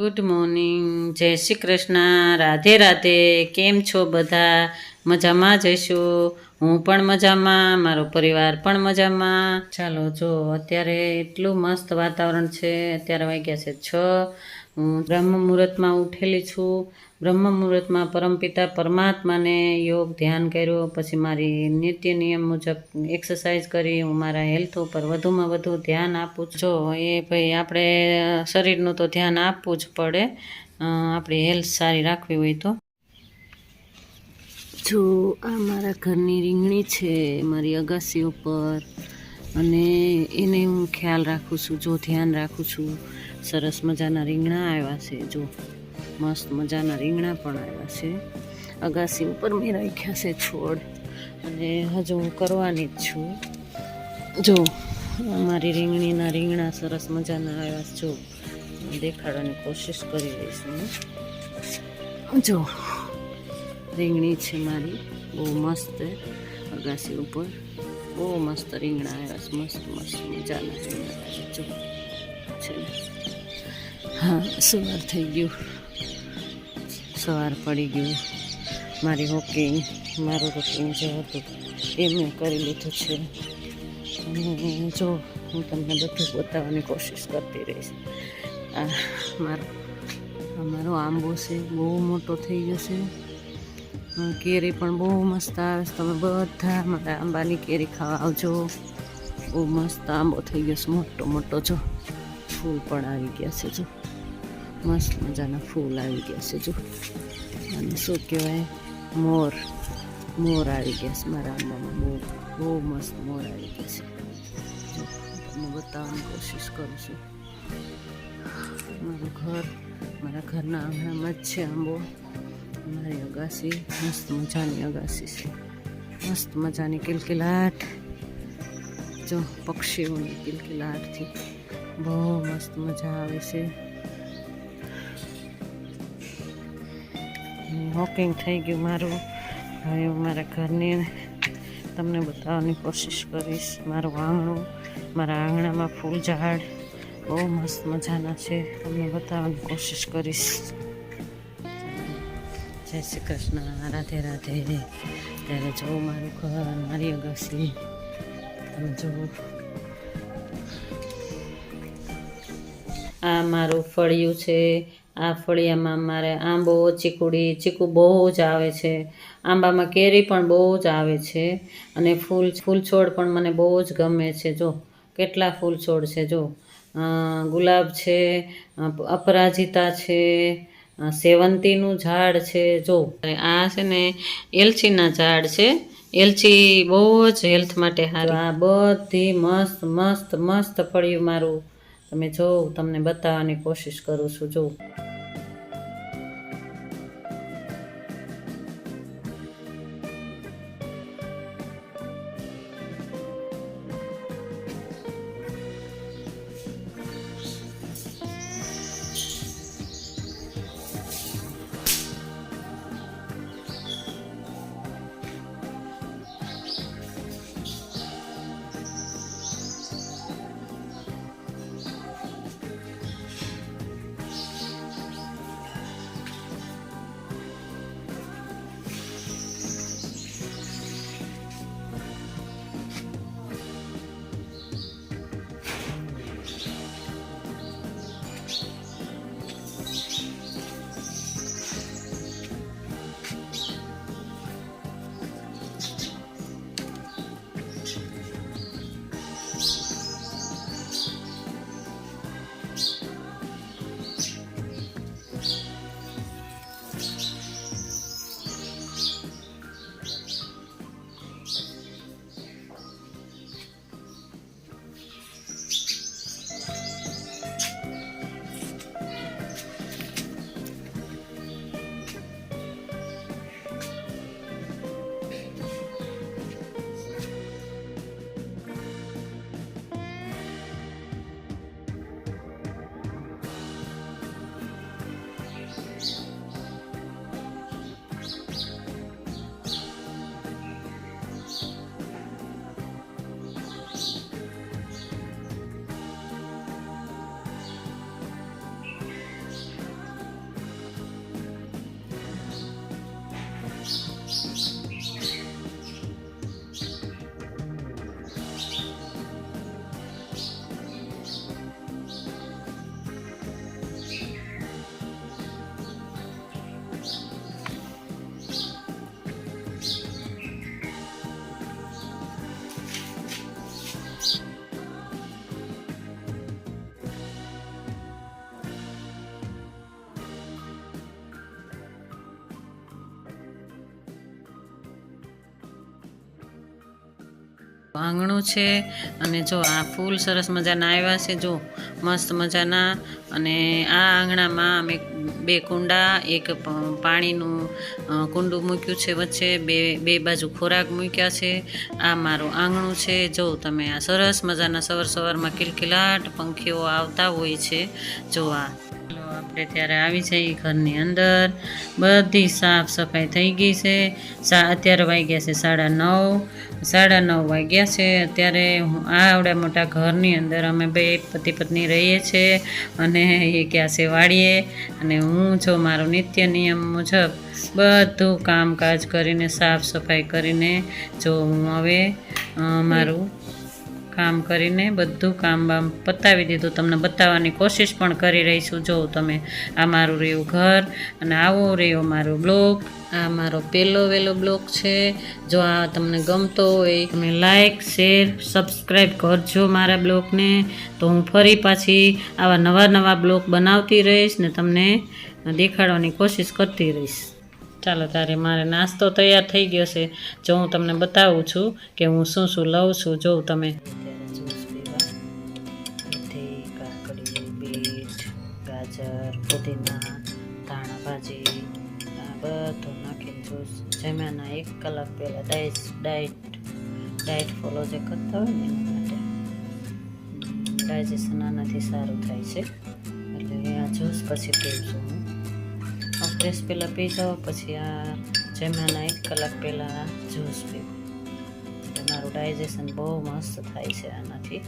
Good morning જય શ્રી કૃષ્ણ. રાધે રાધે. કેમ છો બધા? મજામાં જઈશું હું પણ મજામાં, મારો પરિવાર પણ મજામાં. ચાલો, જો અત્યારે એટલું મસ્ત વાતાવરણ છે, અત્યારે વાગ્યા છે છ. હું બ્રહ્મ મુહૂર્તમાં ઉઠેલી છું. બ્રહ્મ મુહૂર્તમાં પરમપિતા પરમાત્માને યોગ ધ્યાન કર્યો, પછી મારી નિત્ય નિયમ મુજબ એક્સરસાઇઝ કરી, હું મારા હેલ્થ ઉપર વધુમાં વધુ ધ્યાન આપું છું. જો એ ભાઈ આપણે શરીરનું તો ધ્યાન આપવું જ પડે. આપણી હેલ્થ સારી રાખવી હોય તો. જો આ મારા ઘરની રીંગણી છે મારી અગાસી ઉપર અને એને હું ખ્યાલ રાખું છું, જો ધ્યાન રાખું છું. સરસ મજાના રીંગણા આવ્યા છે, જો. મસ્ત મજાના રીંગણા પણ આવ્યા છે. અગાસી ઉપર મેં રાખ્યા છે છોડ. અને હજુ હું કરવાની જ છું. જો, મારી રીંગણીના રીંગણા સરસ મજાના આવ્યા છે, જો. દેખાડવાની કોશિશ કરી રહીશ હું. જો રીંગણી છે મારી. બહુ મસ્ત અગાસી ઉપર. બહુ મસ્ત રીંગણા આવ્યા છે. મસ્ત મસ્ત મજાના રીંગણા આવ્યા જો, છે. હા, સવાર થઈ ગયું. સવાર પડી ગયું. મારી હોકિંગ મારું રૂટિન જે હતું એ મેં કરી લીધું છે. જો, હું તમને બધું બતાવવાની કોશિશ કરતી રહીશ. આ, મારો મારો આંબો છે. બહુ મોટો થઈ ગયો છે. કેરી પણ બહુ મસ્ત આવે છે. તમે બધા મારા આંબાની કેરી ખાવા આવજો. બહુ મસ્ત આંબો થઈ ગયો છે. મોટો મોટો જો. ફૂલ પણ આવી ગયા છે જો. મસ્ત મજાના ફૂલ આવી ગયા છે જો. અને શું કહેવાય? મોર. મોર આવી ગયા છે મારા આંબામાં. મોર. બહુ મસ્ત મોર આવી ગયા છે. જો, તમને બતાવવાની કોશિશ કરું છું. મારું ઘર, મારા ઘરના આંગણામાં જ છે આંબો. મારી અગાસી, મસ્ત મજાની અગાસી છે. મસ્ત મજાની કિલકિલાટ. જો પક્ષીઓની કિલકિલાટથી બહુ મસ્ત મજા આવે છે. વોકિંગ થઈ ગયું મારું. હવે હું મારા ઘરની તમને બતાવવાની કોશિશ કરીશ. મારું આંગણું, મારા આંગણામાં ફૂલ ઝાડ બહુ મસ્ત મજાના છે. તમને બતાવવાની કોશિશ કરીશ. જય શ્રી કૃષ્ણ, રાધે રાધે. ત્યારે જો મારું ઘર, મારી અગાસી. તમે જુઓ. આ મારું ફળિયું છે. આ ફળિયામાં મારે આંબો, ચીકુડી, ચીકુ બહુ જ આવે છે. આંબામાં કેરી પણ બહુ જ આવે છે. અને ફૂલ ફૂલ છોડ પણ મને બહુ જ ગમે છે. જો, કેટલા ફૂલ છોડ છે, જો. ગુલાબ છે અપરાજિતા છે સેવંતીનું ઝાડ છે, જો. આ છે ને એલચીના ઝાડ છે. એલચી બહુ જ હેલ્થ માટે સારું. આ બધી મસ્ત મસ્ત મસ્ત ફળિયું મારું. તમે જો, તમને બતાવવાની કોશિશ કરું છું, જો. આંગણું છે અને જો આ ફૂલ સરસ મજાના આવ્યા છે, જો મસ્ત મજાના. અને આ આંગણામાં અમે બે કુંડા, એક પાણીનું કુંડું મૂક્યું છે વચ્ચે, બે બે બાજુ ખોરાક મૂક્યા છે. આ મારું આંગણું છે. જો તમે આ સરસ મજાના સવાર સવારમાં કિલકિલાટ પંખીઓ આવતા હોય છે, જો આ આપણે ત્યારે આવી જઈએ ઘરની અંદર. બધી સાફ સફાઈ થઈ ગઈ છે. સા, અત્યારે વાગ્યા છે સાડા નવ. સાડા નવ વાગ્યા છે. અત્યારે આ આવડા મોટા ઘરની અંદર અમે બે પતિ પત્ની રહીએ છીએ અને એ ગયા છે વાળીએ અને હું જો મારો નિત્ય નિયમ મુજબ બધું કામકાજ કરીને, સાફ સફાઈ કરીને જો હું હવે મારું કામ કરીને બધું કામ બામ પતાવી દીધું. તમને બતાવવાની કોશિશ પણ કરી રહી છું. જો તમે આ મારું રહ્યું ઘર અને આવો રહ્યો મારો બ્લોગ. આ મારો પહેલો વહેલો બ્લોગ છે. જો આ તમને ગમતો હોય, તમે લાઈક શેર સબસ્ક્રાઈબ કરજો મારા બ્લોગને. તો હું ફરી પાછી આવા નવા નવા બ્લોગ બનાવતી રહીશ ને તમને દેખાડવાની કોશિશ કરતી રહીશ. ચાલો, તારે મારે નાસ્તો તૈયાર થઈ ગયો છે. જો હું તમને બતાવું છું કે હું શું શું લઉં છું. જોઉં તમે ગાજર પુદીના ધાણા ભાજી, આ બધું નાખીને જ્યુસ જમ્યાના એક કલાક પહેલાં ડાયટ ડાયટ ડાયટ ફોલો જે કરતા હોય ને એના માટે. ડાયજેશન આનાથી સારું થાય છે. એટલે આ જ્યુસ પછી પીવું આ ફ્રેશ પહેલાં પી જાઓ, પછી આ જમ્યાના એક કલાક પહેલાં જ્યુસ પીવું. એટલે મારું ડાયજેશન બહુ મસ્ત થાય છે આનાથી.